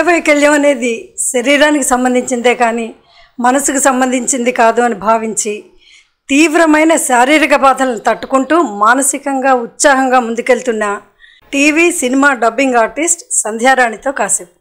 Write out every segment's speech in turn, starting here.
అంగవైకల్యం అనేది శరీరానికి సంబంధించిందే కానీ మనసుకు సంబంధించింది కాదు అని భావించి తీవ్రమైన శారీరక బాధలను తట్టుకుంటూ మానసికంగా ఉత్సాహంగా ముందుకెళ్తున్న టీవీ సినిమా డబ్బింగ్ ఆర్టిస్ట్ సంధ్యారాణితో కాసేపు.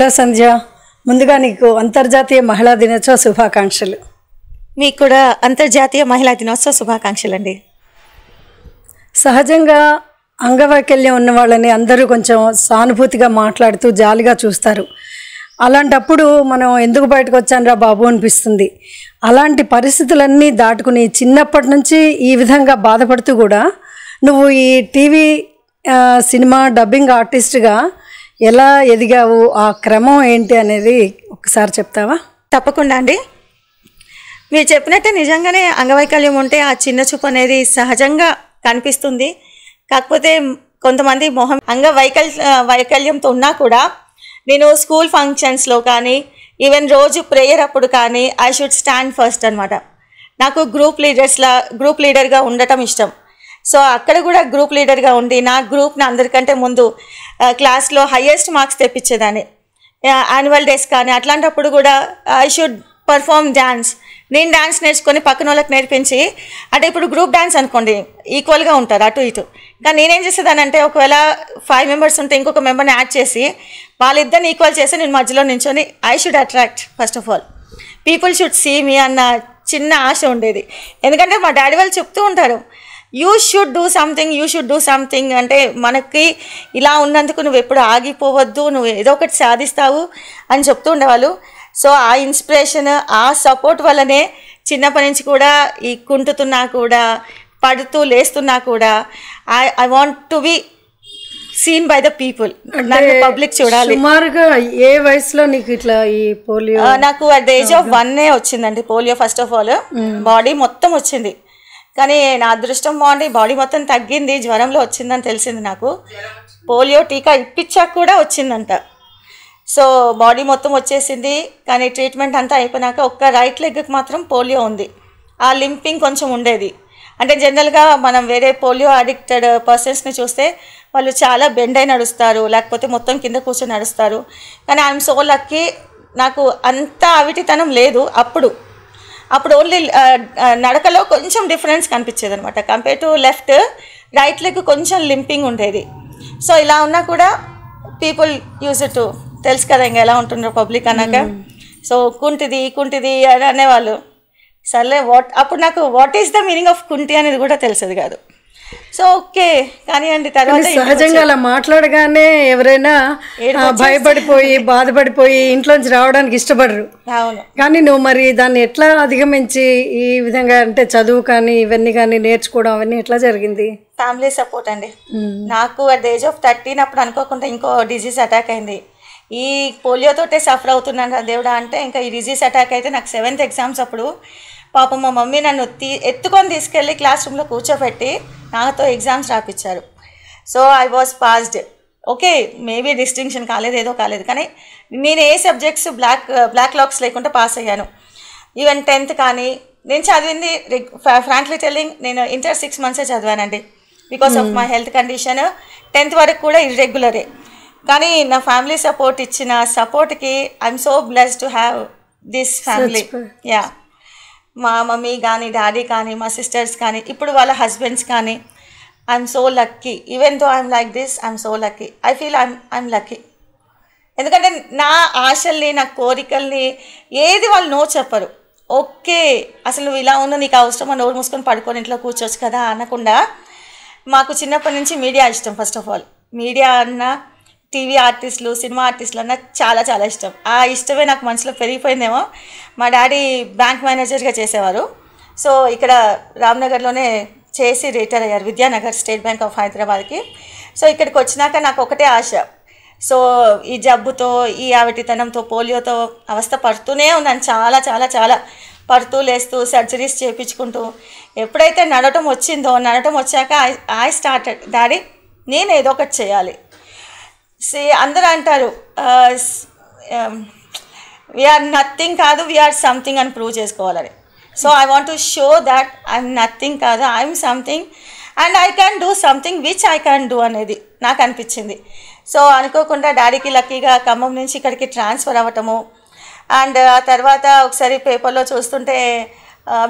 హలో సంధ్య. ముందుగా నీకు అంతర్జాతీయ మహిళా దినోత్సవ శుభాకాంక్షలు. మీకు కూడా అంతర్జాతీయ మహిళా దినోత్సవ శుభాకాంక్షలు అండి సహజంగా అంగవైకల్యం ఉన్న వాళ్ళని అందరూ కొంచెం సానుభూతిగా మాట్లాడుతూ జాలిగా చూస్తారు. అలాంటప్పుడు మనం ఎందుకు బయటకు వచ్చానురా బాబు అనిపిస్తుంది. అలాంటి పరిస్థితులన్నీ దాటుకుని చిన్నప్పటి నుంచి ఈ విధంగా బాధపడుతూ కూడా నువ్వు ఈ టీవీ సినిమా డబ్బింగ్ ఆర్టిస్ట్గా ఎలా ఎదిగావు? ఆ క్రమం ఏంటి అనేది ఒకసారి చెప్తావా? తప్పకుండా అండి. మీరు చెప్పినట్టే నిజంగానే అంగవైకల్యం ఉంటే ఆ చిన్న చూపు అనేది సహజంగా కనిపిస్తుంది. కాకపోతే కొంతమంది మొహం అంగవైకల్ వైకల్యంతో ఉన్నా కూడా నేను స్కూల్ ఫంక్షన్స్లో కానీ ఈవెన్ రోజు ప్రేయర్ అప్పుడు కానీ ఐ షుడ్ స్టాండ్ ఫస్ట్ అనమాట నాకు గ్రూప్ లీడర్స్లా గ్రూప్ లీడర్గా ఉండటం ఇష్టం. సో అక్కడ కూడా గ్రూప్ లీడర్గా ఉండి నా గ్రూప్ని అందరికంటే ముందు క్లాస్లో హయ్యెస్ట్ మార్క్స్ తెప్పించేదాన్ని. యాన్యువల్ డేస్ కానీ అట్లాంటప్పుడు కూడా ఐ షుడ్ పర్ఫామ్ డ్యాన్స్ నేను డ్యాన్స్ నేర్చుకొని పక్కన వాళ్ళకి నేర్పించి అంటే ఇప్పుడు గ్రూప్ డ్యాన్స్ అనుకోండి ఈక్వల్గా ఉంటారు అటు ఇటు. కానీ నేనేం చేసేదానంటే ఒకవేళ ఫైవ్ మెంబర్స్ ఉంటే ఇంకొక మెంబర్ని యాడ్ చేసి వాళ్ళిద్దరిని ఈక్వల్ చేసి నేను మధ్యలో నించొని I should attract first of all people should see me అన్న చిన్న ఆశ ఉండేది. ఎందుకంటే మా డాడీ వాళ్ళు చెప్తూ ఉంటారు you should do something you should do something అంటే మనకి ఇలా ఉన్నందుకు నువ్వు ఎప్పుడు ఆగిపోవద్దు నువ్వు ఏదో ఒకటి సాధిస్తావు అని చెప్తూ ఉండేవాళ్ళు. సో ఆ ఇన్స్పిరేషన్ ఆ సపోర్ట్ వల్లనే చిన్నప్పటి నుంచి కూడా ఈ కుంటుతున్నా కూడా పడుతూ లేస్తున్నా కూడా I I want to be seen by the people నన్ను పబ్లిక్ చూడాలి. సుమారుగా ఏ వయసులో నీకు ఇట్లా ఈ పోలియో? నాకు అట్ ద ఏజ్ ఆఫ్ వన్నే వచ్చిందండి polio first of all body మొత్తం వచ్చింది. కానీ నా అదృష్టం బాగుండి బాడీ మొత్తం తగ్గింది. జ్వరంలో వచ్చిందని తెలిసింది నాకు. పోలియో టీకా ఇప్పించాక కూడా వచ్చిందంట. సో బాడీ మొత్తం వచ్చేసింది. కానీ ట్రీట్మెంట్ అంతా అయిపోయినాక ఒక్క రైట్ లెగ్కి మాత్రం పోలియో ఉంది. ఆ లింపింగ్ కొంచెం ఉండేది. అంటే జనరల్గా మనం వేరే పోలియో అడిక్టెడ్ పర్సన్స్ని చూస్తే వాళ్ళు చాలా బెండ్ అయి నడుస్తారు. లేకపోతే మొత్తం కింద కూర్చొని నడుస్తారు. కానీ ఐఎమ్ సో లక్కీ. నాకు అంత అవిటితనం లేదు అప్పుడు. అప్పుడు ఓన్లీ నడకలో కొంచెం డిఫరెన్స్ కనిపించేది అనమాట compare to left right leg కొంచెం లింపింగ్ ఉండేది. సో ఇలా ఉన్నా కూడా పీపుల్ యూజ్ టు తెలుసు కదా ఇంకా ఎలా ఉంటున్నారు పబ్లిక్ అన్నాక. సో కుంటిది కుంటిది అని అనేవాళ్ళు. సర్లే వాట్ అప్పుడు నాకు what is the meaning of కుంటి అనేది కూడా తెలిసేది కాదు. So okay. కానివ్వండి తర్వాత సహజంగా అలా మాట్లాడగానే ఎవరైనా భయపడిపోయి బాధపడిపోయి ఇంట్లోంచి రావడానికి ఇష్టపడరు. అవును. కానీ నువ్వు మరి దాన్ని ఎట్లా అధిగమించి ఈ విధంగా అంటే చదువు కానీ ఇవన్నీ కానీ నేర్చుకోవడం అవన్నీ ఎట్లా జరిగింది? ఫ్యామిలీ సపోర్ట్ అండి. నాకు at the age of thirteen అప్పుడు అనుకోకుండా ఇంకో డిజీజ్ అటాక్ అయింది. ఈ పోలియోతోటే సఫర్ అవుతున్నాను దేవుడా అంటే ఇంకా ఈ డిజీజ్ అటాక్ అయితే నాకు సెవెంత్ ఎగ్జామ్స్ అప్పుడు. పాపం మా మమ్మీ నన్ను తీ ఎత్తుకొని తీసుకెళ్ళి క్లాస్ రూమ్లో కూర్చోబెట్టి నాతో exams రాపిచ్చారు. So I was passed okay maybe distinction కాలేదు ఏదో కాలేదు. కానీ నేను ఏ సబ్జెక్ట్స్ బ్లాక్ బ్లాక్ లాక్స్ లేకుండా పాస్ అయ్యాను. ఈవెన్ టెన్త్ కానీ నేను చదివింది ఫ్రాంక్లీ టెల్లింగ్ నేను ఇంటర్ సిక్స్ మంత్సే చదివానండి. Because of my health condition tenth వరకు కూడా ఇర్రెగ్యులరే కానీ నా ఫ్యామిలీ సపోర్ట్ ఇచ్చిన సపోర్ట్కి I'm so bless to have this family ya మా మమ్మీ కానీ డాడీ కానీ మా సిస్టర్స్ కానీ ఇప్పుడు వాళ్ళ హస్బెండ్స్ కానీ I'm so lucky even though I'm like this I'm so lucky I feel I'm I'm lucky ఎందుకంటే నా ఆశల్ని నా కోరికల్ని ఏది వాళ్ళు నో చెప్పరు. ఓకే అసలు నువ్వు ఇలా ఉన్నా నీకు అవసరమా? నోరు మూసుకొని పడుకొని ఇంట్లో కూర్చోవచ్చు కదా? అనకుండా మాకు చిన్నప్పటి నుంచి మీడియా ఇష్టం ఫస్ట్ ఆఫ్ ఆల్ మీడియా అన్న టీవీ ఆర్టిస్టులు సినిమా ఆర్టిస్టులు అన్న చాలా చాలా ఇష్టం. ఆ ఇష్టమే నాకు మనసులో పెరిగిపోయిందేమో. మా డాడీ బ్యాంక్ మేనేజర్గా చేసేవారు. సో ఇక్కడ రామ్నగర్లోనే చేసి రిటైర్ అయ్యారు విద్యానగర్ స్టేట్ బ్యాంక్ ఆఫ్ హైదరాబాద్కి. సో ఇక్కడికి వచ్చినాక నాకు ఒకటే ఆశ. సో ఈ జబ్బుతో ఈ ఆవిటితనంతో పోలియోతో అవస్థ పడుతూనే ఉన్నాను. చాలా చాలా చాలా పడుతూ లేస్తూ సర్జరీస్ చేయించుకుంటూ ఎప్పుడైతే నడవటం వచ్చిందో నడవటం వచ్చాక ఐ ఐ స్టార్టెడ్. డాడీ నేను ఏదో ఒకటి చేయాలి. సి అందరూ అంటారు వీఆర్ నథింగ్ um, కాదు వీఆర్ సంథింగ్ అని ప్రూవ్ చేసుకోవాలని. So I want to show that I'm nothing కాదు I'm something and I can do something which I can do అనేది నాకు అనిపించింది. సో అనుకోకుండా డాడీకి లక్కీగా ఖమ్మం నుంచి ఇక్కడికి ట్రాన్స్ఫర్ అవ్వటము అండ్ ఆ తర్వాత ఒకసారి పేపర్లో చూస్తుంటే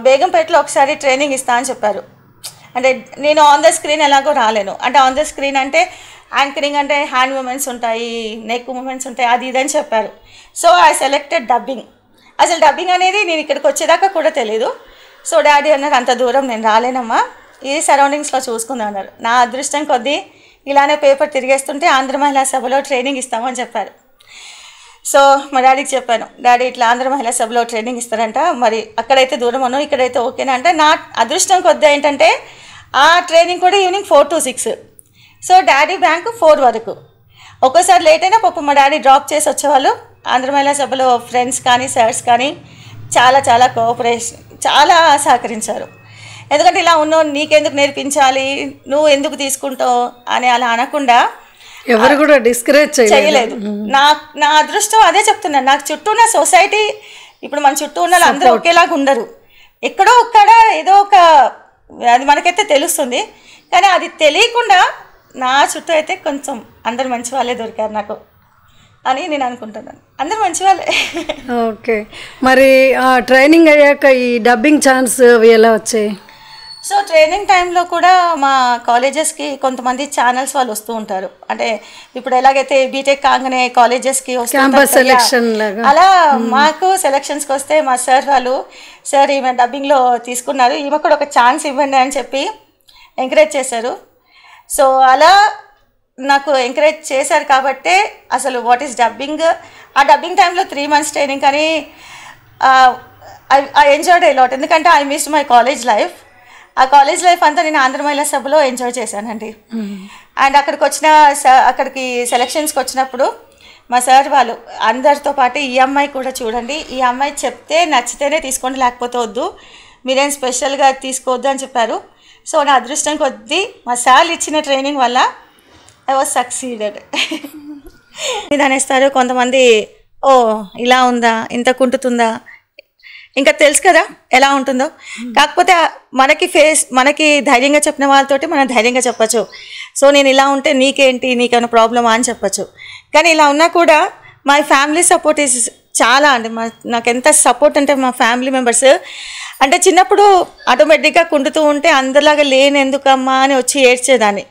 బేగంపేటలో ఒకసారి ట్రైనింగ్ ఇస్తా అని చెప్పారు. అంటే నేను ఆన్ ద స్క్రీన్ ఎలాగో రాలేను. అంటే ఆన్ ద స్క్రీన్ అంటే యాంకరింగ్ అంటే హ్యాండ్ మూమెంట్స్ ఉంటాయి నెక్ మూమెంట్స్ ఉంటాయి అది ఇదని చెప్పారు. సో ఐ సెలెక్టెడ్ డబ్బింగ్ అసలు డబ్బింగ్ అనేది నేను ఇక్కడికి వచ్చేదాకా కూడా తెలియదు సో డాడీ అన్నారు అంత దూరం నేను రాలేనమ్మా. ఈ సరౌండింగ్స్లో చూసుకుందాం అన్నారు. నా అదృష్టం కొద్దీ ఇలానే పేపర్ తిరిగేస్తుంటే ఆంధ్ర మహిళా సభలో ట్రైనింగ్ ఇస్తామని చెప్పారు. సో మా డాడీకి చెప్పాను డాడీ ఇట్లా ఆంధ్ర మహిళా సభలో ట్రైనింగ్ ఇస్తారంట. మరి అక్కడైతే దూరం అను ఇక్కడైతే ఓకేనా? అంటే నా అదృష్టం కొద్ది ఏంటంటే ఆ ట్రైనింగ్ కూడా evening four to six so daddy bank four వరకు. ఒక్కోసారి లేట్ అయినా పాపం మా డాడీ డ్రాప్ చేసి వచ్చేవాళ్ళు. ఆంధ్ర మహిళా సభలో ఫ్రెండ్స్ కానీ సార్స్ కానీ చాలా చాలా కోఆపరేషన్ చాలా సహకరించారు. ఎందుకంటే ఇలా ఉన్నావు నీకెందుకు నేర్పించాలి? నువ్వు ఎందుకు తీసుకుంటావు? అని అలా అనకుండా ఎవరు కూడా డిస్కరేజ్ చేయలేదు. నా నా అదృష్టం అదే చెప్తున్నాను. నాకు చుట్టూ ఉన్న సొసైటీ ఇప్పుడు మన చుట్టూ ఉన్న వాళ్ళు అందరూ ఒకేలాగా ఉండరు. ఎక్కడో ఒక్కడ ఏదో ఒక అది మనకైతే తెలుస్తుంది. కానీ అది తెలియకుండా నా చుట్టూ అయితే కొంచెం అందరు మంచి వాళ్ళే దొరికారు నాకు అని నేను అనుకుంటున్నాను. అందరు మంచి వాళ్ళే. ఓకే. మరి ట్రైనింగ్ అయ్యాక ఈ డబ్బింగ్ ఛాన్స్ అవి ఎలా వచ్చాయి? సో ట్రైనింగ్ టైంలో కూడా మా కాలేజెస్కి కొంతమంది ఛానల్స్ వాళ్ళు వస్తూ ఉంటారు. అంటే ఇప్పుడు ఎలాగైతే బీటెక్ కాగానే కాలేజెస్కి లాగా. అలా మాకు సెలక్షన్స్కి వస్తే మా సార్ వాళ్ళు సార్ ఈమె డబ్బింగ్లో తీసుకున్నారు ఈమె కూడా ఒక ఛాన్స్ ఇవ్వండి అని చెప్పి ఎంకరేజ్ చేశారు. సో అలా నాకు ఎంకరేజ్ చేశారు కాబట్టే అసలు వాట్ ఈస్ డబ్బింగ్ ఆ డబ్బింగ్ టైంలో త్రీ మంత్స్ ట్రైనింగ్ కానీ ఐ ఎంజాయ్డ్ ఏ లాట్ ఎందుకంటే I miss my college life ఆ కాలేజ్ లైఫ్ అంతా నేను ఆంధ్ర మహిళా సభలో ఎంజాయ్ చేశానండి. అండ్ అక్కడికి వచ్చిన స- అక్కడికి సెలక్షన్స్కి వచ్చినప్పుడు మా సార్ వాళ్ళు అందరితో పాటు ఈ అమ్మాయి కూడా చూడండి ఈ అమ్మాయి చెప్తే నచ్చితేనే తీసుకోండి లేకపోతే వద్దు. మీరేం స్పెషల్గా తీసుకోవద్దు అని చెప్పారు. సో నా అదృష్టం కొద్దీ మా సార్ ఇచ్చిన ట్రైనింగ్ వల్ల ఐ వాజ్ సక్సీడెడ్. ఇది అనేస్తారు కొంతమంది ఓ ఇలా ఉందా? ఇంత కుంటుతుందా? ఇంకా తెలుసు కదా ఎలా ఉంటుందో. కాకపోతే మనకి ఫేస్ మనకి ధైర్యంగా చెప్పిన వాళ్ళతోటి మనం ధైర్యంగా చెప్పచ్చు. సో నేను ఇలా ఉంటే నీకేంటి? నీకేమైనా ప్రాబ్లమా? అని చెప్పచ్చు. కానీ ఇలా ఉన్నా కూడా మై ఫ్యామిలీ సపోర్ట్ ఈజ్ చాలా అండి మా నాకు ఎంత సపోర్ట్ అంటే మా ఫ్యామిలీ మెంబర్స్ అంటే చిన్నప్పుడు ఆటోమేటిక్గా కుంటుతూ ఉంటే అందరిలాగా లేని ఎందుకమ్మా అని వచ్చి ఏడ్చేదాన్ని.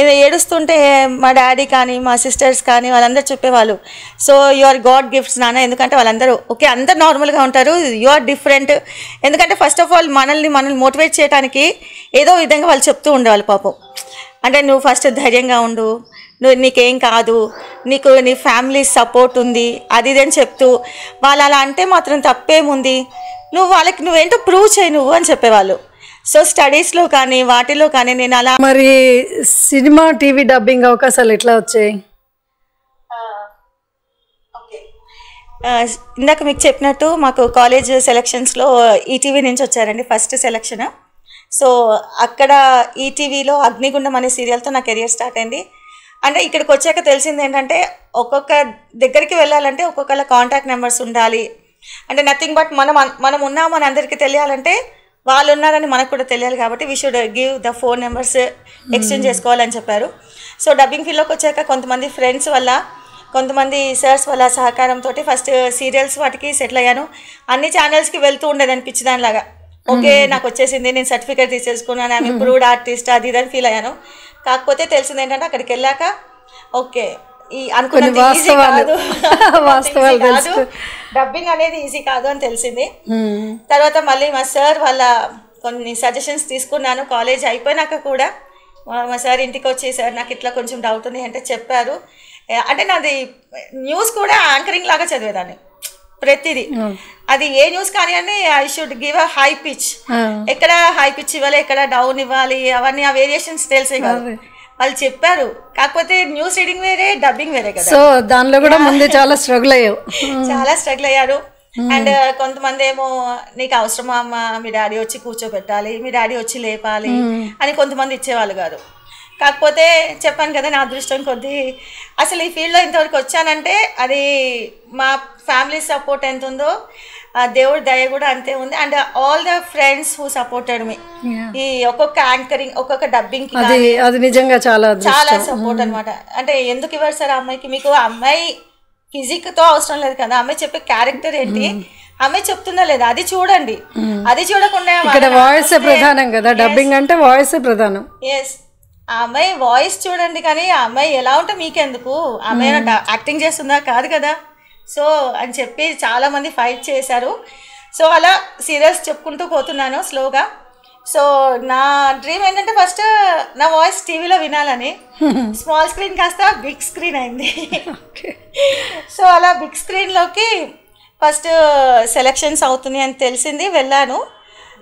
ఇది ఏడుస్తుంటే మా డాడీ కానీ మా సిస్టర్స్ కానీ వాళ్ళందరూ చెప్పేవాళ్ళు so you are god gifts నాన్న. ఎందుకంటే వాళ్ళందరూ ఓకే అందరు నార్మల్గా ఉంటారు యు ఆర్ డిఫరెంట్ ఎందుకంటే ఫస్ట్ ఆఫ్ ఆల్ మనల్ని మనల్ని మోటివేట్ చేయడానికి ఏదో విధంగా వాళ్ళు చెప్తూ ఉండేవాళ్ళు పాపం. అంటే నువ్వు ఫస్ట్ ధైర్యంగా ఉండు. నువ్వు నీకేం కాదు. నీకు నీ ఫ్యామిలీ సపోర్ట్ ఉంది. అది ఇది అని చెప్తూ వాళ్ళు అలా అంటే మాత్రం తప్పేముంది? నువ్వు వాళ్ళకి నువ్వేంటో ప్రూవ్ చేయి నువ్వు అని చెప్పేవాళ్ళు. సో స్టడీస్లో కానీ వాటిలో కానీ నేను అలా మరి సినిమా టీవీ డబ్బింగ్ అవకాశాలు ఎట్లా వచ్చాయి? ఇందాక మీకు చెప్పినట్టు మాకు కాలేజ్ సెలక్షన్స్లో ఈటీవీ నుంచి వచ్చారండి ఫస్ట్ సెలక్షన్ సో అక్కడ ఈటీవీలో అగ్నిగుండం అనే సీరియల్తో నా కెరియర్ స్టార్ట్ అయింది. అంటే ఇక్కడికి వచ్చాక తెలిసింది ఏంటంటే ఒక్కొక్క దగ్గరికి వెళ్ళాలంటే ఒక్కొక్కళ్ళ కాంటాక్ట్ నెంబర్స్ ఉండాలి. అంటే నథింగ్ బట్ మనం మనం ఉన్నామని అందరికీ తెలియాలంటే వాళ్ళు ఉన్నారని మనకు కూడా తెలియాలి కాబట్టి we should give the phone numbers exchange చేసుకోవాలని చెప్పారు. సో డబ్బింగ్ ఫీల్డ్లోకి వచ్చాక కొంతమంది ఫ్రెండ్స్ వల్ల కొంతమంది సర్స్ వాళ్ళ సహకారంతో ఫస్ట్ సీరియల్స్ వాటికి సెటిల్ అయ్యాను. అన్ని ఛానల్స్కి వెళ్తూ ఉండేది అనిపించి దానిలాగా ఓకే నాకు వచ్చేసింది నేను సర్టిఫికేట్ తీసేసుకున్నాను ఐమ్ ఇంప్రూవ్డ్ ఆర్టిస్ట్ అది ఇది అని ఫీల్ అయ్యాను. కాకపోతే తెలిసింది ఏంటంటే అక్కడికి వెళ్ళాక ఓకే ఈ అనుకున్నది ఈజీ వాస్తవాలు. కాదు. కాదు. డబ్బింగ్ అనేది ఈజీ కాదు అని తెలిసింది. ఉమ్. తర్వాత మళ్ళీ మా సార్ వాళ్ళ కొన్ని సజెషన్స్ తీసుకున్నాను. కాలేజ్ అయిపోయినాక కూడా మా సార్ ఇంటికి వచ్చి సార్ నాకు ఇట్లా కొంచెం డౌట్ ఉంది అంటే చెప్పారు. అంటే నాది న్యూస్ కూడా యాంకరింగ్ లాగా చదివేదాన్ని. ప్రతిదీ. అది ఏ న్యూస్ కానీ అని I should give a high pitch. ఎక్కడ హై పిచ్ ఇవ్వాలి ఎక్కడ డౌన్ ఇవ్వాలి అవన్నీ ఆ వేరియేషన్స్ తెలిసే కాదు. వాళ్ళు చెప్పారు. కాకపోతే న్యూస్ రీడింగ్ వేరే డబ్బింగ్ వేరే కదా. సో దానిలో కూడా ముందు చాలా స్ట్రగుల్ అయ్యావు. చాలా స్ట్రగుల్ అయ్యారు. అండ్ కొంతమంది ఏమో నీకు అవసరమా అమ్మ? మీ డాడీ వచ్చి కూర్చోబెట్టాలి మీ డాడీ వచ్చి లేపాలి అని కొంతమంది ఇచ్చేవాళ్ళు కాదు. కాకపోతే చెప్పాను కదా నా అదృష్టం కొద్దీ. అసలు ఈ ఫీల్డ్లో ఇంతవరకు వచ్చానంటే అది మా ఫ్యామిలీ సపోర్ట్ ఎంత ఉందో ఆ దేవుడి దయ కూడా అంతే ఉంది. And all the friends who supported me. ఈ ఒక్కొక్క యాంకరింగ్ ఒక్కొక్క డబ్బింగ్ అది అది నిజంగా చాలా చాలా సపోర్ట్ అన్నమాట. అంటే ఎందుకు ఇవ్వరు సార్ ఆ అమ్మాయికి? మీకు అమ్మాయి ఫిజిక్తో అవసరం లేదు కదా. అమ్మాయి చెప్పే క్యారెక్టర్ ఏంటి? ఆ అమ్మాయి చెప్తుందా లేదా? అది చూడండి. అది చూడకుండా ఇక్కడ వాయిస్ ప్రధానం కదా. డబ్బింగ్ అంటే వాయిస్ ప్రధానం. ఎస్ ఆ అమ్మాయి వాయిస్ చూడండి కానీ ఆ అమ్మాయి ఎలా ఉంటే మీకెందుకు? ఆ అమ్మాయి యాక్టింగ్ చేస్తుందా? కాదు కదా. సో అని చెప్పి చాలా మంది ఫైట్ చేశారు. సో అలా సీరియల్స్ చెప్పుకుంటూ పోతున్నాను స్లోగా సో నా డ్రీమ్ ఏంటంటే ఫస్ట్ నా వాయిస్ టీవీలో వినాలని. స్మాల్ స్క్రీన్ కాస్త బిగ్ స్క్రీన్ అయింది. సో అలా బిగ్ స్క్రీన్లోకి ఫస్ట్ సెలెక్షన్స్ అవుతున్నాయి అని తెలిసింది. వెళ్ళాను.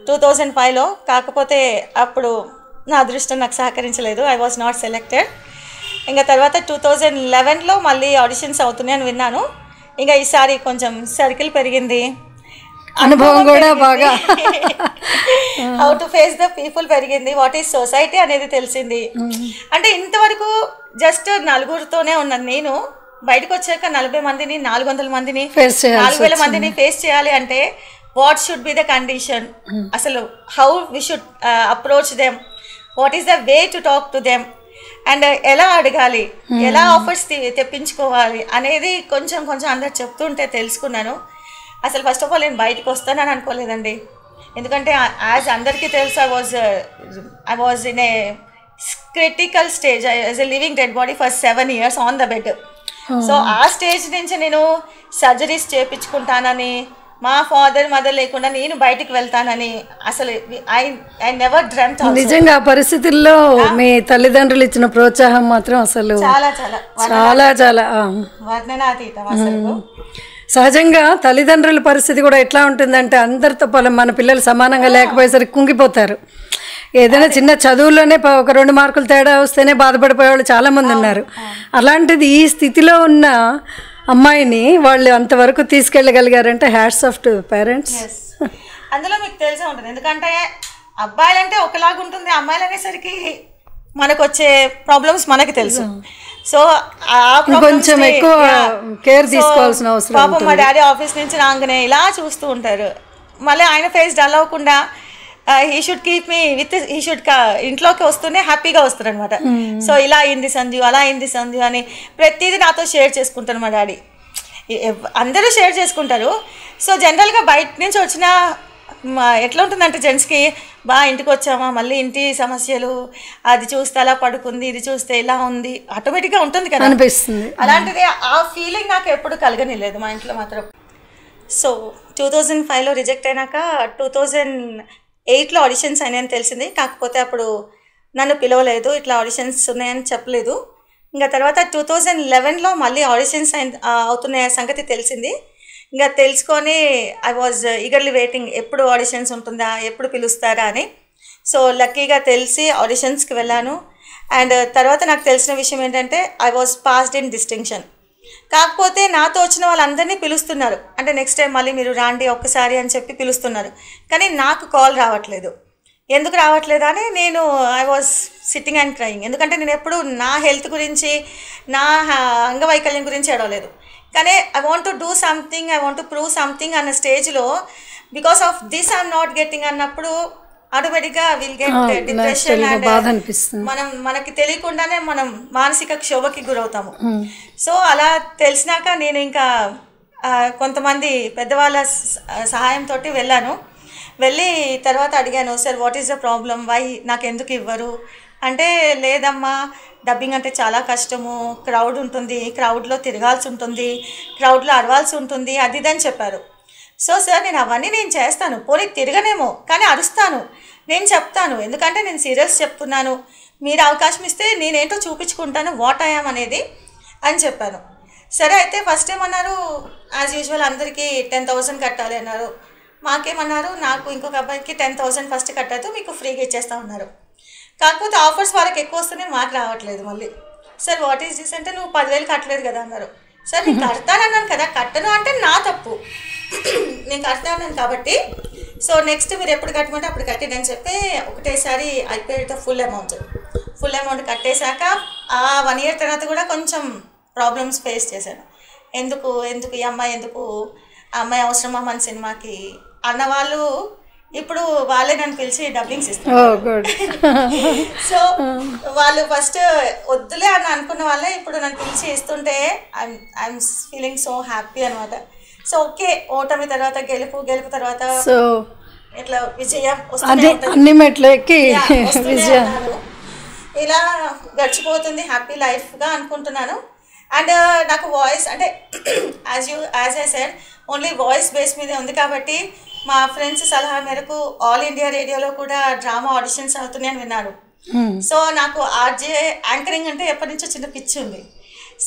టూ థౌజండ్ ఫైవ్లో కాకపోతే అప్పుడు నా అదృష్టం నాకు సహకరించలేదు. ఐ వాజ్ నాట్ సెలెక్టెడ్ ఇంకా తర్వాత టూ థౌజండ్ లెవెన్లో మళ్ళీ ఆడిషన్స్ అవుతున్నాయి అని విన్నాను. ఇంకా ఈసారి కొంచెం సర్కిల్ పెరిగింది. అనుభవం కూడా బాగా. How to face the people పెరిగింది. వాట్ ఈస్ సొసైటీ అనేది తెలిసింది. అంటే ఇంతవరకు జస్ట్ నలుగురితోనే ఉన్నాను నేను. బయటకు వచ్చాక నలభై మందిని నాలుగు వందల మందిని నాలుగు వేల మందిని ఫేస్ చేయాలి అంటే what should be the condition అసలు how we should approach them what is the way to talk to them and ఎలా అడగాలి? ఎలా ఆఫర్స్ తెప్పించుకోవాలి? అనేది కొంచెం కొంచెం అందరు చెప్తుంటే తెలుసుకున్నాను. అసలు ఫస్ట్ ఆఫ్ ఆల్ నేను బయటకు వస్తానని అనుకోలేదండి. ఎందుకంటే యాజ్ అందరికీ తెలుసు I was I was in a critical stage as a living dead body for seven years on the bed so ఆ స్టేజ్ నుంచి నేను సర్జరీస్ చేపించుకుంటానని మా ఫాదర్ మదర్ లేకుండా నేను బయటికి వెళ్తానని అసలు ఐ ఐ నెవర్ డ్రెమ్ట్ నిజంగా ఆ పరిస్థితుల్లో మీ తల్లిదండ్రులు ఇచ్చిన ప్రోత్సాహం మాత్రం అసలు చాలా చాలా. చాలా చాలా ఆ. వర్ణనాతీతం అసలు. సహజంగా తల్లిదండ్రుల పరిస్థితి కూడా ఎట్లా ఉంటుందంటే అందరితో పొలం మన పిల్లలు సమానంగా లేకపోయేసరికి కుంగిపోతారు. ఏదైనా చిన్న చదువుల్లోనే ప- ఒక రెండు మార్కులు తేడా వస్తేనే బాధపడిపోయే వాళ్ళు చాలా మంది ఉన్నారు. అలాంటిది ఈ స్థితిలో ఉన్న అమ్మాయిని వాళ్ళు అంతవరకు తీసుకెళ్ళగలిగారంటే హ్యాట్స్ ఆఫ్ టు పేరెంట్స్. అందులో మీకు తెలిసే ఉంటుంది. ఎందుకంటే అబ్బాయిలంటే ఒకలాగా ఉంటుంది. అమ్మాయిలు అనేసరికి మనకు వచ్చే ప్రాబ్లమ్స్ మనకి తెలుసు. సో ఆ problems కొంచెం ఎక్కువ So, తీసుకోవాల్సిన అవసరం పాపం మా డాడీ ఆఫీస్ నుంచి రాగానే ఇలా చూస్తూ ఉంటారు. మళ్ళీ ఆయన ఫేస్ డల్ అవ్వకుండా he should keep me with he should ఇంట్లోకి వస్తూనే హ్యాపీగా వస్తారు అనమాట సో ఇలా అయింది సంజు అలా అయింది సంజు అని ప్రతిదీ నాతో షేర్ చేసుకుంటారు మా డాడీ. అందరూ షేర్ చేసుకుంటారు. సో జనరల్గా బయట నుంచి వచ్చిన ఎట్లా ఉంటుందంటే జెంట్స్కి బా ఇంటికి వచ్చామా మళ్ళీ ఇంటి సమస్యలు అది చూస్తే అలా పడుకుంది ఇది చూస్తే ఇలా ఉంది. ఆటోమేటిక్గా ఉంటుంది కదా. అనిపిస్తుంది. అలాంటిది ఆ ఫీలింగ్ నాకు ఎప్పుడు కలగనిలేదు మా ఇంట్లో మాత్రం. సో టూ థౌజండ్ ఫైవ్లో రిజెక్ట్ అయినాక టూ థౌజండ్ ఎయిట్లో ఆడిషన్స్ అయినాయని తెలిసింది. కాకపోతే అప్పుడు నన్ను పిలవలేదు. ఇట్లా ఆడిషన్స్ ఉన్నాయని చెప్పలేదు. ఇంకా తర్వాత టూ థౌజండ్ లెవెన్లో మళ్ళీ ఆడిషన్స్ అవుతున్నాయి సంగతి తెలిసింది. ఇంకా తెలుసుకొని ఐ వాజ్ ఈగర్లీ వెయిటింగ్ ఎప్పుడు ఆడిషన్స్ ఉంటుందా ఎప్పుడు పిలుస్తారా అని. సో లక్కీగా తెలిసి ఆడిషన్స్కి వెళ్ళాను. అండ్ తర్వాత నాకు తెలిసిన విషయం ఏంటంటే I was passed in distinction కాకపోతే నాతో వచ్చిన వాళ్ళందరినీ పిలుస్తున్నారు. అంటే నెక్స్ట్ టైం మళ్ళీ మీరు రాండి ఒక్కసారి అని చెప్పి పిలుస్తున్నారు. కానీ నాకు కాల్ రావట్లేదు. ఎందుకు రావట్లేదు అని నేను I was sitting and crying ఎందుకంటే నేను ఎప్పుడు నా హెల్త్ గురించి నా అంగవైకల్యం గురించి ఏడవలేదు. కానీ I want to do something I want to prove something అన్న స్టేజ్లో because of this I'm not getting అన్నప్పుడు ఆటోమేటిక్గా విల్ గెట్ డిప్రెషన్ అండ్ మనం మనకి తెలియకుండానే మనం మానసిక క్షోభకి గురవుతాము. సో అలా తెలిసినాక నేను ఇంకా కొంతమంది పెద్దవాళ్ళ సహాయంతో వెళ్ళాను. వెళ్ళి తర్వాత అడిగాను sir what is the problem why నాకు ఎందుకు ఇవ్వరు? అంటే లేదమ్మా డబ్బింగ్ అంటే చాలా కష్టము. క్రౌడ్ ఉంటుంది. క్రౌడ్లో తిరగాల్సి ఉంటుంది. క్రౌడ్లో అరవాల్సి ఉంటుంది. అది ఇది అని చెప్పారు. సో సార్ నేను అవన్నీ నేను చేస్తాను. పోనీ తిరగనేమో కానీ అరుస్తాను. నేను చెప్తాను. ఎందుకంటే నేను సీరియల్స్ చెప్తున్నాను. మీరు అవకాశం ఇస్తే నేనేంటో చూపించుకుంటాను వాట్ ఐఆమ్ అనేది అని చెప్పాను. సరే అయితే ఫస్ట్ ఏమన్నారు? యాజ్ యూజువల్ అందరికీ టెన్ థౌసండ్ కట్టాలి అన్నారు. మాకేమన్నారు? నాకు ఇంకొక అబ్బాయికి టెన్ థౌసండ్ ఫస్ట్ కట్టద్దు మీకు ఫ్రీగా ఇచ్చేస్తా ఉన్నారు కాకపోతే ఆఫర్స్ వాళ్ళకి ఎక్కువ వస్తున్నాయి మాకు రావట్లేదు మళ్ళీ. సార్ వాట్ ఈస్ దిస్ అంటే నువ్వు పదివేలు కట్టలేదు కదా అన్నారు. సార్ నేను కడతానన్నాను కదా. కట్టను అంటే నా తప్పు. నేను కడతాను కాబట్టి. సో నెక్స్ట్ మీరు ఎప్పుడు కట్టమంటే అప్పుడు కట్టండి అని చెప్పి ఒకటేసారి అయిపోయేట ఫుల్ అమౌంట్ ఫుల్ అమౌంట్ కట్టేశాక ఆ వన్ ఇయర్ తర్వాత కూడా కొంచెం ప్రాబ్లమ్స్ ఫేస్ చేశాను. ఎందుకు ఎందుకు ఈ అమ్మాయి ఎందుకు ఆ అమ్మాయి అవసరమా మన సినిమాకి? అన్నవాళ్ళు ఇప్పుడు వాళ్ళే నన్ను పిలిచి డబ్బింగ్స్ ఇస్తారు సో వాళ్ళు ఫస్ట్ వద్దులే అని అనుకున్న వాళ్ళే ఇప్పుడు నన్ను పిలిచి ఇస్తుంటే I'm I'm feeling so happy అనమాట సో ఓకే ఓటమి తర్వాత గెలుపు గెలుపు తర్వాత సో ఇట్లా విజయం అన్ని మెట్లు ఎక్కి Yeah, వస్తూనే విజయం. ఇలా గడిచిపోతుంది హ్యాపీ లైఫ్గా అనుకుంటున్నాను. అండ్ నాకు వాయిస్ అంటే as you as I said only voice base మీదే ఉంది కాబట్టి మా ఫ్రెండ్స్ సలహా మేరకు ఆల్ ఇండియా రేడియోలో కూడా డ్రామా ఆడిషన్స్ అవుతున్నాయని విన్నాను సో నాకు ఆర్జే యాంకరింగ్ అంటే ఎప్పటి నుంచో చిన్న పిచ్చి ఉంది.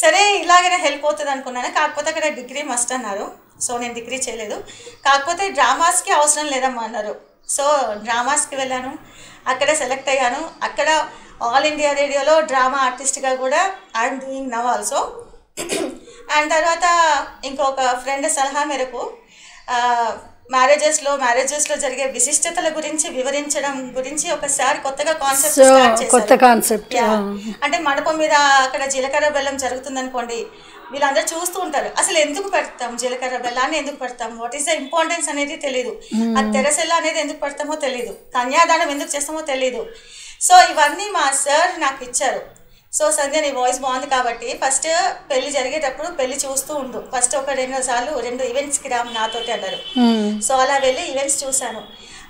సరే ఇలాగైనా హెల్ప్ అవుతుంది అనుకున్నాను. కాకపోతే అక్కడ డిగ్రీ మస్ట్ అన్నారు. సో నేను డిగ్రీ చేయలేదు. కాకపోతే డ్రామాస్కి అవసరం లేదమ్మా అన్నారు. సో డ్రామాస్కి వెళ్ళాను. అక్కడ సెలెక్ట్ అయ్యాను. అక్కడ ఆల్ ఇండియా రేడియోలో డ్రామా ఆర్టిస్ట్గా కూడా I'm doing now also. And తర్వాత ఇంకొక ఫ్రెండ్ సలహా మేరకు మ్యారేజెస్లో మ్యారేజెస్లో జరిగే విశిష్టతల గురించి వివరించడం గురించి ఒకసారి కొత్తగా కాన్సెప్ట్ కొత్త కాన్సెప్ట్. అంటే మండపం మీద అక్కడ జీలకర్ర బెల్లం జరుగుతుంది అనుకోండి వీళ్ళందరూ చూస్తూ ఉంటారు అసలు ఎందుకు పెడతాం జీలకర్ర బెల్లాన్ని ఎందుకు పెడతాం? వాట్ ఈస్ ద ఇంపార్టెన్స్ అనేది తెలియదు ఆ తెరసెల్ల అనేది ఎందుకు పెడతామో తెలియదు కన్యాదానం ఎందుకు చేస్తామో తెలియదు సో ఇవన్నీ మా సార్ నాకు ఇచ్చారు. సో సంధ్య నీ వాయిస్ బాగుంది కాబట్టి ఫస్ట్ పెళ్ళి జరిగేటప్పుడు పెళ్ళి చూస్తూ ఉండు. ఫస్ట్ ఒక రెండు సార్లు రెండు ఈవెంట్స్కి రా నాతోటి అన్నారు. సో అలా వెళ్ళి ఈవెంట్స్ చూశాను.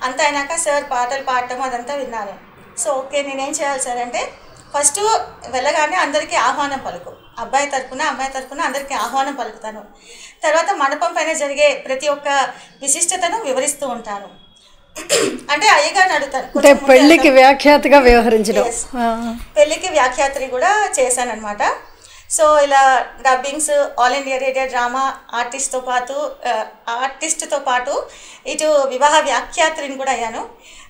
అంతా అయినాక సార్ పాటలు పాడటం అదంతా విన్నాను. సో ఓకే నేనేం చేయాలి సార్ అంటే ఫస్ట్ వెళ్ళగానే అందరికీ ఆహ్వానం పలుకు. అబ్బాయి తరపున అమ్మాయి తరపున అందరికీ ఆహ్వానం పలుకుతాను. తర్వాత మండపం పైన జరిగే ప్రతి ఒక్క విశిష్టతను వివరిస్తూ ఉంటాను. అంటే అయ్యగారిని అడుగుతాను. అంటే పెళ్ళికి వ్యాఖ్యాతగా వ్యవహరించడం. పెళ్ళికి వ్యాఖ్యాత్రి కూడా చేశానన్నమాట. సో ఇలా dubbings all India radio drama ఆర్టిస్ట్తో పాటు ఆర్టిస్ట్తో పాటు ఇటు వివాహ వ్యాఖ్యాత్రిని కూడా అయ్యాను.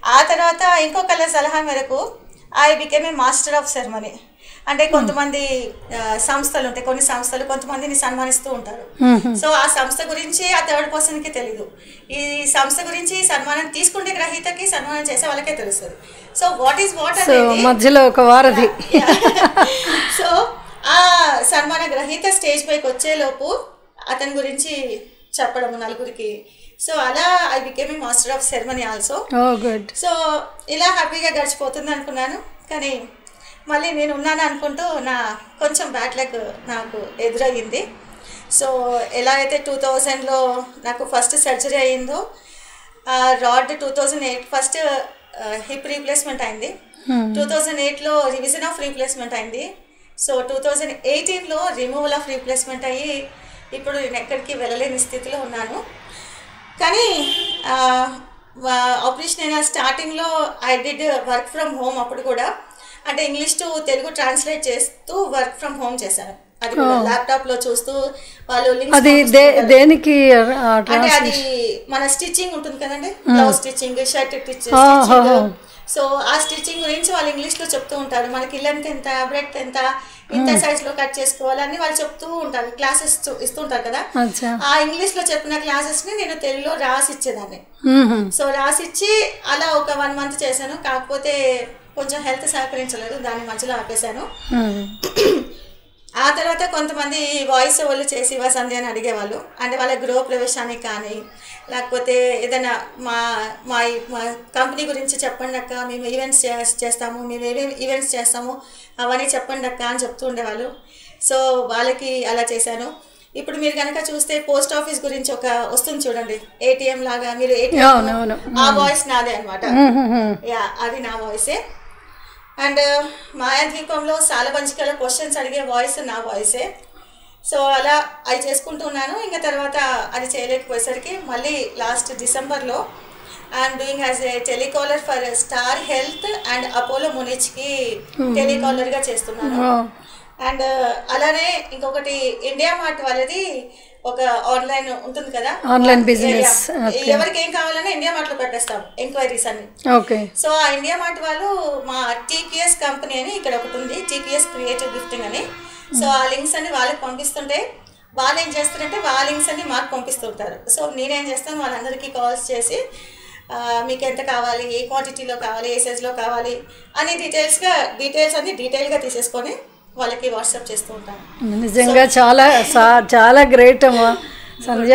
ఆ తర్వాత ఇంకొకళ్ళ సలహా మేరకు I became a master of ceremony అంటే కొంతమంది ఆ, సంస్థలు ఉంటాయి కొన్ని సంస్థలు కొంతమందిని సన్మానిస్తూ ఉంటారు. సో ఆ సంస్థ గురించి ఆ థర్డ్ పర్సన్కి తెలీదు. ఈ సంస్థ గురించి సన్మానం తీసుకుంటే గ్రహీతకి సన్మానం చేసే వాళ్ళకే తెలుస్తుంది. సో వాట్ ఈస్ వాట్ మధ్యలో ఒక వారధి. సో ఆ సన్మాన గ్రహీత స్టేజ్ పైకి వచ్చేలోపు అతని గురించి చెప్పడం నలుగురికి. సో అలా I became a master of ceremony also. Good. So ఇలా హ్యాపీగా గడిచిపోతుంది అనుకున్నాను. కానీ మళ్ళీ నేను ఉన్నాను అనుకుంటూ నా కొంచెం బ్యాడ్ లక్ నాకు ఎదురయ్యింది. సో ఎలా అయితే టూ థౌజండ్లో నాకు ఫస్ట్ సర్జరీ అయ్యిందో rod two thousand eight first hip replacement అయింది. టూ థౌజండ్ ఎయిట్లో రివిజన్ ఆఫ్ రీప్లేస్మెంట్ అయింది. సో టూ థౌజండ్ ఎయిటీన్లో రిమూవల్ ఆఫ్ రీప్లేస్మెంట్ అయ్యి ఇప్పుడు నేను ఎక్కడికి వెళ్ళలేని స్థితిలో ఉన్నాను. కానీ ఆపరేషన్ అయిన స్టార్టింగ్లో I did work from home అప్పుడు కూడా. అంటే ఇంగ్లీష్ టు తెలుగు ట్రాన్స్లేట్ చేస్తూ వర్క్ ఫ్రమ్ హోమ్ చేశాను అది కూడా ల్యాప్టాప్లో చూస్తూ వాళ్ళు అది. దేనికి అంటే అది మన స్టిచ్చింగ్ ఉంటుంది కదండి blouse stitching shirt. Stitching so ఆ స్టిచ్చింగ్ గురించి వాళ్ళు ఇంగ్లీష్లో చెప్తూ ఉంటారు. మనకి లెంత్ ఎంత బ్రెడ్ ఎంత ఇంత సైజ్లో కట్ చేసుకోవాలని వాళ్ళు చెప్తూ ఉంటారు. క్లాసెస్ ఇస్తుంటారు కదా. అచ్చా. ఆ ఇంగ్లీష్లో చెప్పిన క్లాసెస్ని నేను తెలుగులో రాసి ఇచ్చేదాన్ని. మ్మ్. సో రాసిచ్చి అలా ఒక వన్ మంత్ చేశాను. కాకపోతే కొంచెం హెల్త్ సహకరించలేదు దాని మధ్యలో ఆపేశాను. ఆ తర్వాత కొంతమంది వాయిస్ ఓవర్లు చేసి ఇవ్వ సంధ్య అని అడిగేవాళ్ళు. అంటే వాళ్ళ గృహ ప్రవేశానికి కానీ లేకపోతే ఏదైనా మా మా కంపెనీ గురించి చెప్పండి అక్క మేము ఈవెంట్స్ చేస్తాము మేము ఏమేమి ఈవెంట్స్ చేస్తాము అవన్నీ చెప్పండి అక్క అని చెప్తూ ఉండేవాళ్ళు. సో వాళ్ళకి అలా చేశాను. ఇప్పుడు మీరు కనుక చూస్తే పోస్ట్ ఆఫీస్ గురించి ఒక వస్తుంది చూడండి. ఏటీఎం లాగా మీరు ఏటీఎం ఆ వాయిస్ నాదే అనమాట యా అది నా వాయిసే అండ్ మాయాద్వీపంలో సాలబంచికల క్వశ్చన్స్ అడిగే వాయిస్ నా వాయిసే సో అలా అది చేసుకుంటున్నాను. ఇంకా తర్వాత అది చేయలేకపోయేసరికి మళ్ళీ లాస్ట్ డిసెంబర్లో I'm doing as a telecaller for Star Health and Apollo మునిచ్కి టెలికాలర్గా చేస్తున్నాను. అండ్ అలానే ఇంకొకటి ఇండియా మార్ట్ వాళ్ళది ఒక ఆన్లైన్ ఉంటుంది కదా? Business, Yeah. ఎవరికి ఏం కావాలన్నా ఇండియా మార్ట్లో పెట్టేస్తాం ఎంక్వైరీస్ అన్ని. ఓకే సో ఆ ఇండియా మార్ట్ వాళ్ళు మా టీపీఎస్ కంపెనీ అని ఇక్కడ ఒకటి ఉంది టీపీఎస్ క్రియేటివ్ గిఫ్టింగ్ అని. సో ఆ లింక్స్ అన్ని వాళ్ళకి పంపిస్తుంటే వాళ్ళు ఏం చేస్తారంటే వాళ్ళ లింక్స్ అన్ని మాకు పంపిస్తుంటారు. సో నేనేం చేస్తాను వాళ్ళందరికీ కాల్స్ చేసి మీకు ఎంత కావాలి ఏ క్వాంటిటీలో కావాలి ఏ సైజ్లో కావాలి అని డీటెయిల్స్గా డీటెయిల్స్ అన్ని డీటెయిల్గా తీసేసుకొని వాళ్ళకి వాట్సాప్ చేస్తూ ఉంటాను. నిజంగా చాలా చాలా గ్రేట్ అమ్మా సంధ్య.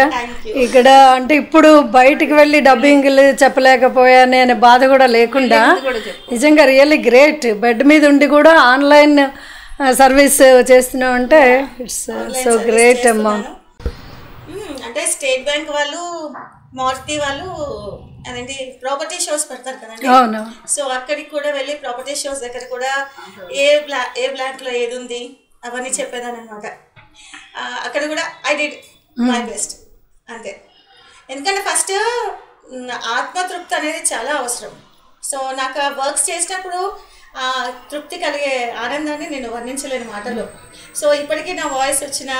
ఇక్కడ అంటే ఇప్పుడు బయటికి వెళ్ళి డబ్బింగ్లు చెప్పలేకపోయానే అనే బాధ కూడా లేకుండా నిజంగా రియల్లీ గ్రేట్ బెడ్ మీద ఉండి కూడా ఆన్లైన్ సర్వీస్ చేస్తున్నావు అంటే ఇట్స్ సో గ్రేట్ అమ్మా. మ్మ్. అంటే స్టేట్ బ్యాంక్ వాళ్ళు మారుతి వాళ్ళు అదేంటి ప్రాపర్టీ షోస్ పెడతారు కదండి. సో అక్కడికి కూడా వెళ్ళి ప్రాపర్టీ షోస్ దగ్గర కూడా ఏ బ్లా ఏ బ్లాక్లో ఏది ఉంది అవన్నీ చెప్పేదాన్ని అనమాట అక్కడ కూడా ఐ డిడ్ మై బెస్ట్ అంతే. ఎందుకంటే ఫస్ట్ ఆత్మతృప్తి అనేది చాలా అవసరం. సో నాకు ఆ వర్క్స్ చేసినప్పుడు ఆ తృప్తి కలిగే ఆనందాన్ని నేను వర్ణించలేని మాటలు. సో ఇప్పటికీ నా వాయిస్ వచ్చినా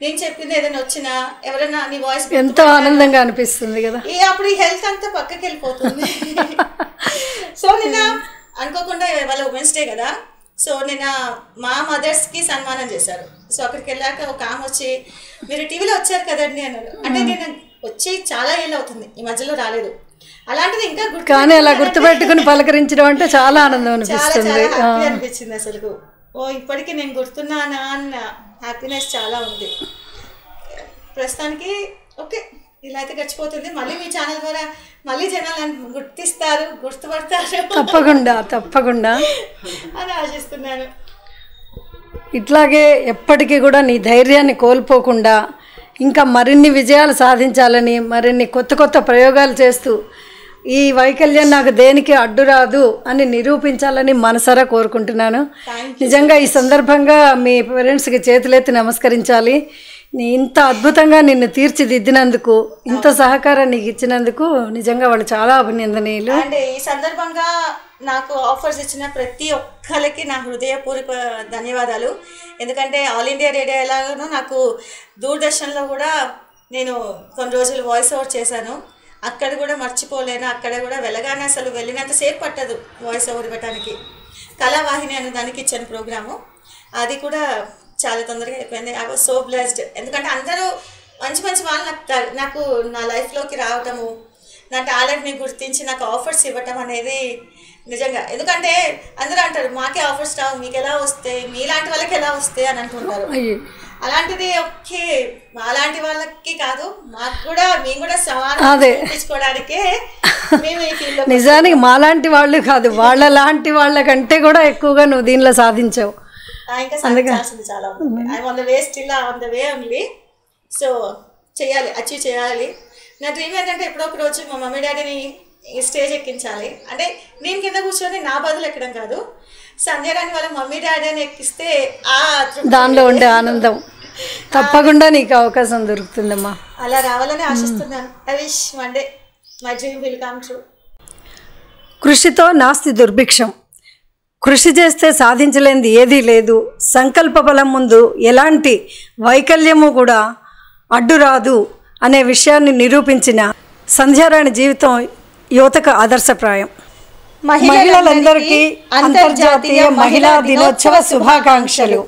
నేను చెప్పింది ఏదైనా వచ్చినా ఎవరైనా నీ వాయిస్ ఎంతో ఆనందంగా అనిపిస్తుంది కదా. ఈ అప్పుడు ఈ హెల్త్ అంతా పక్కకి వెళ్ళిపోతుంది. సో నిన్న అనుకోకుండా వాళ్ళ ఉమెన్స్ డే కదా. సో నిన్న మా మదర్స్కి సన్మానం చేశారు. సో అక్కడికి వెళ్ళాక ఒక ఆమె వచ్చి మీరు టీవీలో వచ్చారు కదండి అన్నారు. అంటే నేను వచ్చి చాలా ఏళ్ళు అవుతుంది. ఈ మధ్యలో రాలేదు. అలాంటిది ఇంకా గుర్తు కానీ అలా గుర్తుపెట్టుకుని పలకరించడం అంటే చాలా ఆనందం చాలా అనిపిస్తుంది. అనిపించింది అసలు ఓ ఇప్పటికీ నేను గుర్తున్నానా అన్న హ్యాపీనెస్ చాలా ఉంది. ప్రస్తుతానికి ఓకే. ఇలా అయితే గడిచిపోతుంది. మళ్ళీ మీ ఛానల్ ద్వారా మళ్ళీ జనాలను గుర్తిస్తారు గుర్తుపడతారు. తప్పకుండా తప్పకుండా. అని ఆశిస్తున్నాను. ఇట్లాగే ఎప్పటికీ కూడా నీ ధైర్యాన్ని కోల్పోకుండా ఇంకా మరిన్ని విజయాలు సాధించాలని మరిన్ని కొత్త కొత్త ప్రయోగాలు చేస్తూ ఈ వైకల్యం నాకు దేనికి అడ్డు రాదు అని నిరూపించాలని మనసారా కోరుకుంటున్నాను. నిజంగా ఈ సందర్భంగా మీ పేరెంట్స్కి చేతులెత్తి నమస్కరించాలి. ఇంత అద్భుతంగా నిన్ను తీర్చిదిద్దినందుకు ఇంత సహకారం నీకు ఇచ్చినందుకు నిజంగా వాళ్ళు చాలా అభినందనీయులు. అండ్ ఈ సందర్భంగా నాకు ఆఫర్స్ ఇచ్చిన ప్రతి ఒక్కరికి నా హృదయపూర్వక ధన్యవాదాలు. ఎందుకంటే ఆల్ ఇండియా రేడియో ఎలాగనో నాకు దూరదర్శన్లో కూడా నేను కొన్ని రోజులు వాయిస్ ఓవర్ చేశాను. అక్కడ కూడా మర్చిపోలేను అక్కడ కూడా వెళ్ళగానే అసలు వెళ్ళినంతసేపు పట్టదు వాయిస్ ఓవర్ ఇవ్వటానికి. కళావాహిని అనే దానికి ఇచ్చాను ప్రోగ్రాము. అది కూడా చాలా తొందరగా అయిపోయింది. ఐ వాజ్ సో బ్లెస్డ్ ఎందుకంటే అందరూ మంచి మంచి వాళ్ళు నాకు నాకు నా లైఫ్లోకి రావటము నా టాలెంట్ని గుర్తించి నాకు ఆఫర్స్ ఇవ్వటం అనేది నిజంగా. ఎందుకంటే అందరూ అంటారు మాకే ఆఫర్స్ రావు మీకు ఎలా వస్తాయి మీలాంటి వాళ్ళకి ఎలా వస్తాయి అని అంటుంటారు. అలాంటిది ఓకే. మాలాంటి వాళ్ళకి కాదు మాకు కూడా మేము కూడా సమానం అదే. చూపించుకోవడానికే మేము ఈ నిజానికి మాలాంటి వాళ్ళు కాదు వాళ్ళ లాంటి వాళ్ళకంటే కూడా ఎక్కువగా నువ్వు దీనిలో సాధించావు. ఇంకా సాధించాల్సింది చాలా ఉంది. I on the way still on the way only so చేయాలి అచీవ్ చేయాలి. నా డ్రీమ్ ఏంటంటే ఎప్పుడో ఒక రోజు మా మమ్మీ డాడీని స్టేజ్ ఎక్కించాలి. అంటే నేను కింద కూర్చొని నా బదులు ఎక్కడం కాదు. సంజయ్ వాళ్ళ మమ్మీ డాడీని ఎక్కిస్తే ఆ దానిలో ఉండే ఆనందం. తప్పకుండా నీకు అవకాశం దొరుకుతుందమ్మా. అలా రావాలని ఆశిస్తున్నాను. I wish one day my dream will come true. కృషితో నాస్తి దుర్భిక్షం. కృషి చేస్తే సాధించలేనిది ఏదీ లేదు. సంకల్ప బలం ముందు ఎలాంటి వైకల్యము కూడా అడ్డు రాదు అనే విషయాన్ని నిరూపించిన సంధ్యారాణి జీవితం యువతకు ఆదర్శప్రాయం. మహిళలందరికీ అంతర్జాతీయ మహిళా దినోత్సవ శుభాకాంక్షలు.